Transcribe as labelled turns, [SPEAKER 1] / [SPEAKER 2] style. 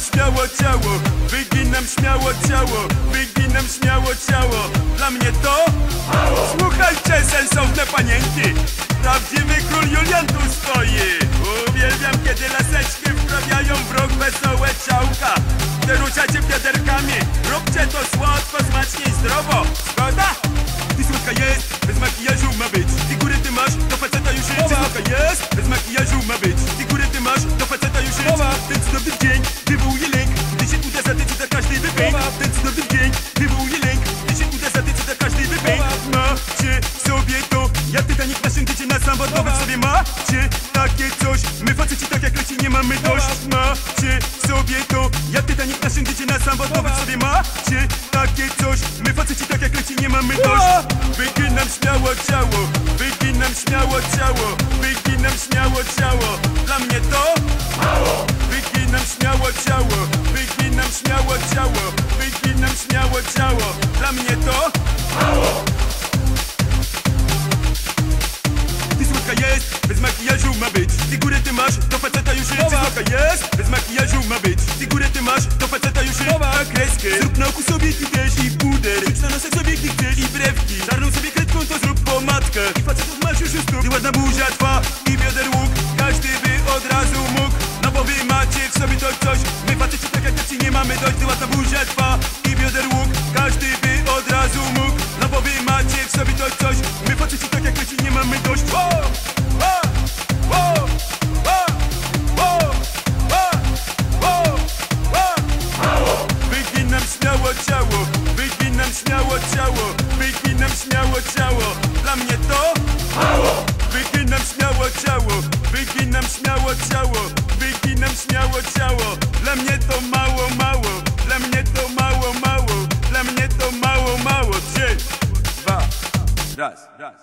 [SPEAKER 1] śmiało ciało, wyginam śmiało ciało, wyginam śmiało ciało. Dla mnie to Słuchajcie, sensowne panienki Prawdziwy król Julian tu stoi. Uwielbiam, kiedy laseczki wprawiają w rok wesołe ciałka. Gdy ruszacie biaderkami Róbcie to słodko, smacznie i zdrowo. Zgoda? Ty słodka jest, bez makijażu ma być. Ty góry ty masz, do faceta już jest Ty słodka jest, bez makijażu ma być. Ty góry ty masz, do faceta już jest To każdy wypęk Ten cudowny dzień wywołuje lęk. Gdy się każdy wypęk Macie sobie to, jak Titanic nasiądziecie na sam Wy sobie macie takie coś. My faceci tak jak leci nie mamy dość. Macie sobie to, jak Titanic nasiądziecie na sam Wy sobie macie takie coś. My faceci tak jak leci nie mamy dość. Wyginam śmiało ciało, wyginam śmiało ciało. Wyginam śmiało ciało, dla mnie to mało. Wyginam śmiało ciało, wyginam śmiało ciało Wyginam śmiało ciało, dla mnie to Ty słodka jest, bez makijażu ma być. Ty górę ty masz, do faceta już jest Ty słodka jest, bez makijażu ma być. Ty górę ty masz, do faceta już jest Na kreskę, zrób na oku sobie ty też i puder. Rzuć na nosek sobie gdy chcesz i brewki. Czarną sobie kredką to zrób pomadkę. I facetów masz już ustów Ty ładna buzia twa i bioder macie w sobie to coś? My patrzycie tak jak tacy nie mamy dość Była ta burza trwa. I bioder łuk Każdy by od razu mógł. No bo wy macie w sobie to coś? My patrzycie tak jak tacy nie mamy dość. O! O! O! Wygnij nam śmiało ciało, wygnij śmiało ciało, wygnij nam śmiało ciało. Dla mnie to mało! does. It does.